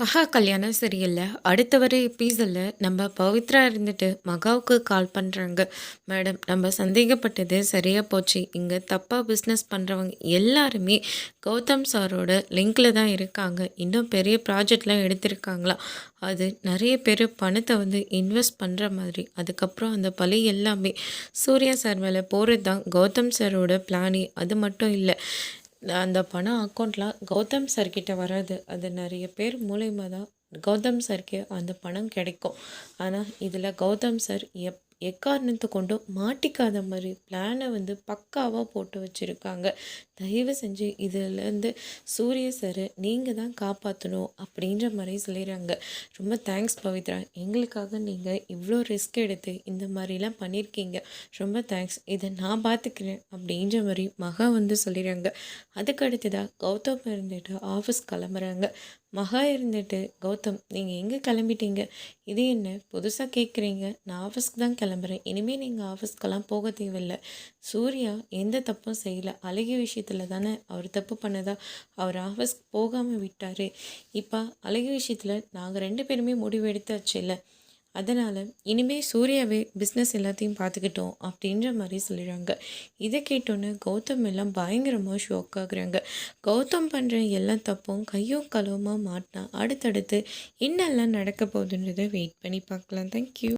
மகா கல்யாணம் சரியில்லை அடுத்த வர எபிசோடில் நம்ம பவித்ரா இருந்துட்டு மகாவுக்கு கால் பண்ணுறாங்க மேடம் நம்ம சந்தேகப்பட்டது சரியாக போச்சு. இங்கே தப்பாக பிஸ்னஸ் பண்ணுறவங்க எல்லாருமே கௌதம் சாரோட லிங்கில் தான் இருக்காங்க. இன்னும் பெரிய ப்ராஜெக்ட்லாம் எடுத்திருக்காங்களா அது நிறைய பேர் பணத்தை வந்து இன்வெஸ்ட் பண்ணுற மாதிரி. அதுக்கப்புறம் அந்த பழி எல்லாமே சூர்யா சார் மேலே போகிறது தான் கௌதம் சாரோட பிளானே. அது மட்டும் இல்லை அந்த பணம் அக்கௌண்ட்லாம் கௌதம் சார்கிட்ட வராது. அது நிறைய பேர் மூலயமா தான் கௌதம் சாருக்கு அந்த பணம் கிடைக்கும். ஆனால் இதில் கௌதம் சார் எப் எக்காரணத்தை கொண்டும் மாட்டிக்காத மாதிரி பிளானை வந்து பக்காவாக போட்டு வச்சுருக்காங்க. தயவு செஞ்சு இதிலேருந்து சூரிய சார் நீங்கள் தான் காப்பாற்றணும் அப்படின்ற மாதிரி சொல்லிடுறாங்க. ரொம்ப தேங்க்ஸ் பவித்ரா. எங்களுக்காக நீங்கள் இவ்வளோ ரிஸ்க் எடுத்து இந்த மாதிரிலாம் பண்ணியிருக்கீங்க ரொம்ப தேங்க்ஸ் இதை நான் பார்த்துக்கிறேன் அப்படின்ற மாதிரி மகா வந்து சொல்லிடுறாங்க. அதுக்கு அடுத்ததாக கௌதம் இருந்துட்டு ஆஃபீஸ் கிளம்புறாங்க. மகா இருந்துட்டு கௌதம் நீங்கள் எங்கே கிளம்பிட்டீங்க? இது என்ன? புதுசாக கேட்குறீங்க நான் ஆஃபீஸ்க்கு தான் கிளம்புறேன். இனிமேல் நீங்கள் ஆஃபீஸ்க்கெல்லாம் போக தேவையில்லை. சூர்யா எந்த தப்பும் செய்யலை. அழகிய விஷயத்தில் தானே அவர் தப்பு பண்ணதா? அவர் ஆஃபீஸ்க்கு போகாமல் விட்டார். இப்போ அழகிய விஷயத்தில் நாங்கள் ரெண்டு பேருமே முடிவு எடுத்தாச்சு இல்லை அதனால் இனிமேல் சூர்யாவே பிஸ்னஸ் எல்லாத்தையும் பார்த்துக்கிட்டோம் அப்படின்ற மாதிரி சொல்லிடுறாங்க. இதை கேட்டோன்னே கௌதம் எல்லாம் பயங்கரமாக ஷோக் ஆகுறாங்க. கௌதம் பண்ணுற எல்லா தப்பும் கையும் களவுமாக மாட்டினா அடுத்தடுத்து என்னெல்லாம் நடக்க போகுதுன்றதை வெயிட் பண்ணி பார்க்கலாம். தேங்க்யூ